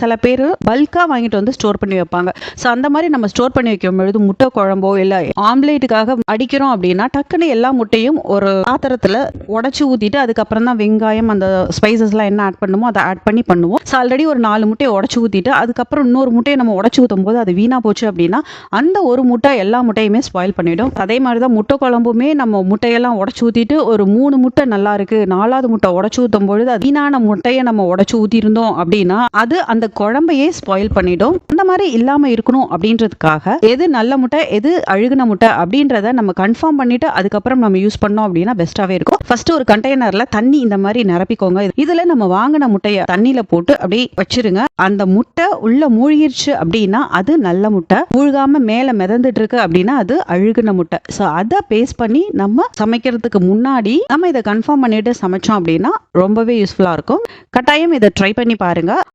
சில பேர் பல்காக வாங்கிட்டு வந்து ஸ்டோர் பண்ணி வைப்பாங்க. ஸோ அந்த மாதிரி நம்ம ஸ்டோர் பண்ணி வைக்கும் பொழுது முட்டை குழம்போ இல்லை ஆம்லேட்டுக்காக அடிக்கிறோம் அப்படின்னா டக்குன்னு எல்லா முட்டையும் ஒரு பாத்திரத்தில் உடச்சி ஊற்றிட்டு அதுக்கப்புறம் தான் வெங்காயம் அந்த ஸ்பைசஸ்லாம் என்ன ஆட் பண்ணுமோ அதை ஆட் பண்ணி பண்ணுவோம். ஸோ ஆல்ரெடி ஒரு நாலு முட்டையை உடச்சி ஊற்றிட்டு அதுக்கப்புறம் இன்னொரு முட்டையை நம்ம உடச்சி ஊற்றும் போது அது வீணாக போச்சு அப்படின்னா அந்த ஒரு முட்டை எல்லா முட்டையுமே ஸ்பாயில் பண்ணிடும். அதே மாதிரி தான் முட்டை குழம்புமே நம்ம முட்டையெல்லாம் உடச்சி ஊற்றிட்டு ஒரு மூணு முட்டை நல்லா இருக்கு நாலாவது முட்டை உடச்சி ஊற்றும் பொழுது அது வீணான முட்டையை நம்ம உடச்சி ஊற்றிருந்தோம் அப்படின்னா அது அந்த அந்த குழம்பையே ஸ்பாயில் பண்ணிடும். அந்த மாதிரி இல்லாமல் இருக்கணும் அப்படின்றதுக்காக எது நல்ல முட்டை எது அழுகுன முட்டை அப்படின்றத நம்ம கன்ஃபார்ம் பண்ணிட்டு அதுக்கப்புறம் நம்ம யூஸ் பண்ணோம் அப்படின்னா பெஸ்ட்டாகவே இருக்கும். ஃபர்ஸ்ட் ஒரு கண்டெய்னரில் தண்ணி இந்த மாதிரி நிரப்பிக்கோங்க. இதில் நம்ம வாங்கின முட்டையை தண்ணியில் போட்டு அப்படியே வச்சிருங்க. அந்த முட்டை உள்ள மூழ்கிருச்சு அப்படின்னா அது நல்ல முட்டை. மூழ்காம மேலே மிதந்துட்டு இருக்கு அப்படின்னா அது அழுகுன முட்டை. ஸோ அதை பேஸ் பண்ணி நம்ம சமைக்கிறதுக்கு முன்னாடி நம்ம இதை கன்ஃபார்ம் பண்ணிட்டு சமைச்சோம் அப்படின்னா ரொம்பவே யூஸ்ஃபுல்லாக இருக்கும். கட்டாயம் இதை ட்ரை பண்ணி பாருங்க.